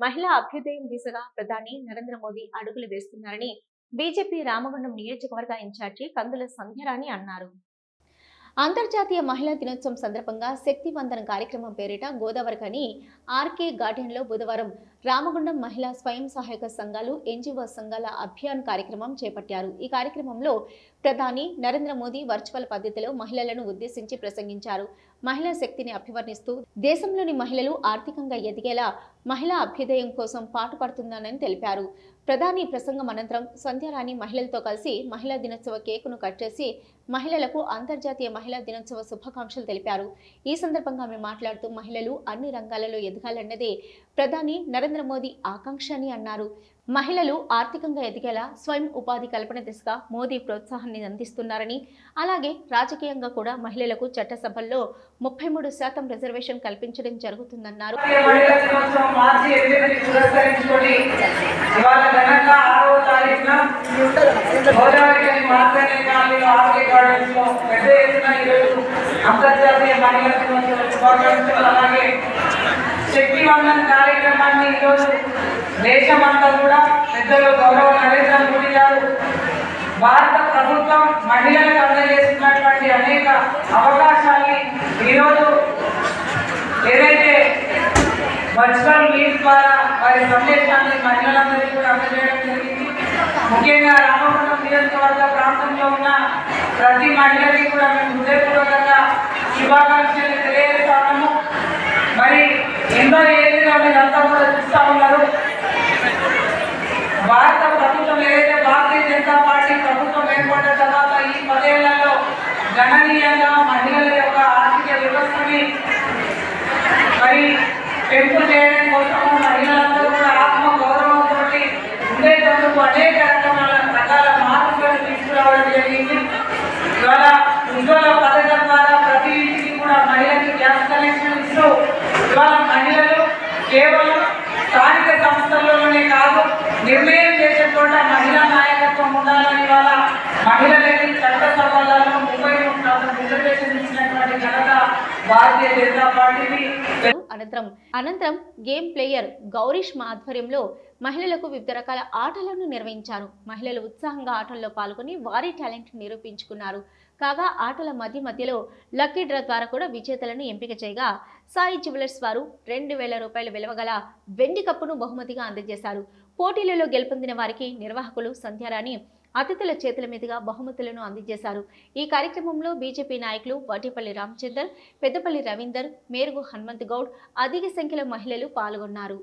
మహిళా అభ్యుదయం దిశగా ప్రధాని నరేంద్ర మోదీ అడుగులు వేస్తున్నారని బీజేపీ రామగుండం నియోజకవర్గ ఇన్ఛార్జి కందుల సంధ్యరాణి అన్నారు. అంతర్జాతీయ మహిళా దినోత్సవం సందర్భంగా శక్తి వందన కార్యక్రమం పేరిట గోదావరికని ఆర్కే గార్డెన్లో బుధవారం రామగుండం మహిళా స్వయం సహాయక సంఘాలు ఎన్జిఓ సంఘాల అభియాన్ కార్యక్రమం చేపట్టారు. ఈ కార్యక్రమంలో ప్రధాని నరేంద్ర మోదీ వర్చువల్ పద్ధతిలో మహిళలను ఉద్దేశించి ప్రసంగించారు. మహిళా శక్తిని అభివర్ణిస్తూ దేశంలోని మహిళలు ఆర్థికంగా ఎదిగేలా మహిళా అభ్యుదయం కోసం పాటుపడుతున్నానని తెలిపారు. ప్రధాని ప్రసంగం అనంతరం సంధ్యారాణి మహిళలతో కలిసి మహిళా దినోత్సవ కేకును కట్ చేసి మహిళలకు అంతర్జాతీయ మహిళా దినోత్సవ శుభాకాంక్షలు తెలిపారు. ఈ సందర్భంగా ఆమె మాట్లాడుతూ మహిళలు అన్ని రంగాలలో ఎదగాలన్నదే ప్రధాని నరేంద్ర నరేంద్ర మోదీ ఆకాంక్ష అని అన్నారు. మహిళలు ఆర్థికంగా ఎదిగేలా స్వయం ఉపాధి కల్పన దిశగా మోదీ ప్రోత్సాహాన్ని అందిస్తున్నారని అలాగే రాజకీయంగా కూడా మహిళలకు చట్టసభల్లో ముప్పై మూడు శాతం రిజర్వేషన్ కల్పించడం జరుగుతుందన్నారు. మహిళా దినోత్సవం అలాగే శక్తి కార్యక్రమాన్ని ఈరోజు దేశమంతా కూడా పెద్దలు గౌరవ నరేంద్ర మోడీ గారు భారత ప్రభుత్వం మహిళలకు అందజేస్తున్నటువంటి అనేక అవకాశాలని ఈరోజు ఏదైతే వర్చువల్ మీట్ ద్వారా వారి సందేశాన్ని మహిళలందరికీ కూడా అందజేయడం జరిగింది. ముఖ్యంగా రామగుండం నియోజకవర్గ ప్రాంతంలో ఉన్న ప్రతి మహిళకి కూడా మేము హృదయపూర్వకంగా శుభాకాంక్షలు తెలియదు మీరంతా కూడా చూస్తూ ఉన్నారు. భారత ప్రభుత్వం ఏదైతే భారతీయ జనతా పార్టీ ప్రభుత్వం ఏర్పడిన తర్వాత ఈ పదేళ్ళలో గణనీయంగా మహిళల యొక్క ఆర్థిక వ్యవస్థని మరి పెంపు చేయడం కోసం మహిళలందరూ కేవలం స్థానిక సంస్థల్లోనే కాదు నిర్ణయం చేసే చోట మహిళా నాయకత్వం ఉండాలని ఇవాళ మహిళలకి చట్ట సవాళ్ళను ముంబై రిజర్వేషన్ ఇచ్చినటువంటి ఘనత భారతీయ జనతా పార్టీని అనంతరం అనంతరం గేమ్ ప్లేయర్ గౌరీష్ మా ఆధ్వర్యంలో మహిళలకు వివిధ రకాల ఆటలను నిర్వహించారు. మహిళలు ఉత్సాహంగా ఆటల్లో పాల్గొని వారి టాలెంట్ నిరూపించుకున్నారు. కాగా ఆటల మధ్య మధ్యలో లక్కీ డ్రా ద్వారా కూడా విజేతలను ఎంపిక చేయగా సాయి జ్యువెలర్స్ వారు రెండు వేల రూపాయల విలువ గల వెండి కప్పును బహుమతిగా అందజేశారు. పోటీలలో గెలుపొందిన వారికి నిర్వాహకులు సంధ్యారాణి అతిథుల చేతుల మీదుగా బహుమతులను అందజేశారు. ఈ కార్యక్రమంలో బీజేపీ నాయకులు వాటిపల్లి రామచందర్ పెద్దపల్లి రవీందర్ మేరుగు హనుమంత్ గౌడ్ అధిక సంఖ్యలో మహిళలు పాల్గొన్నారు.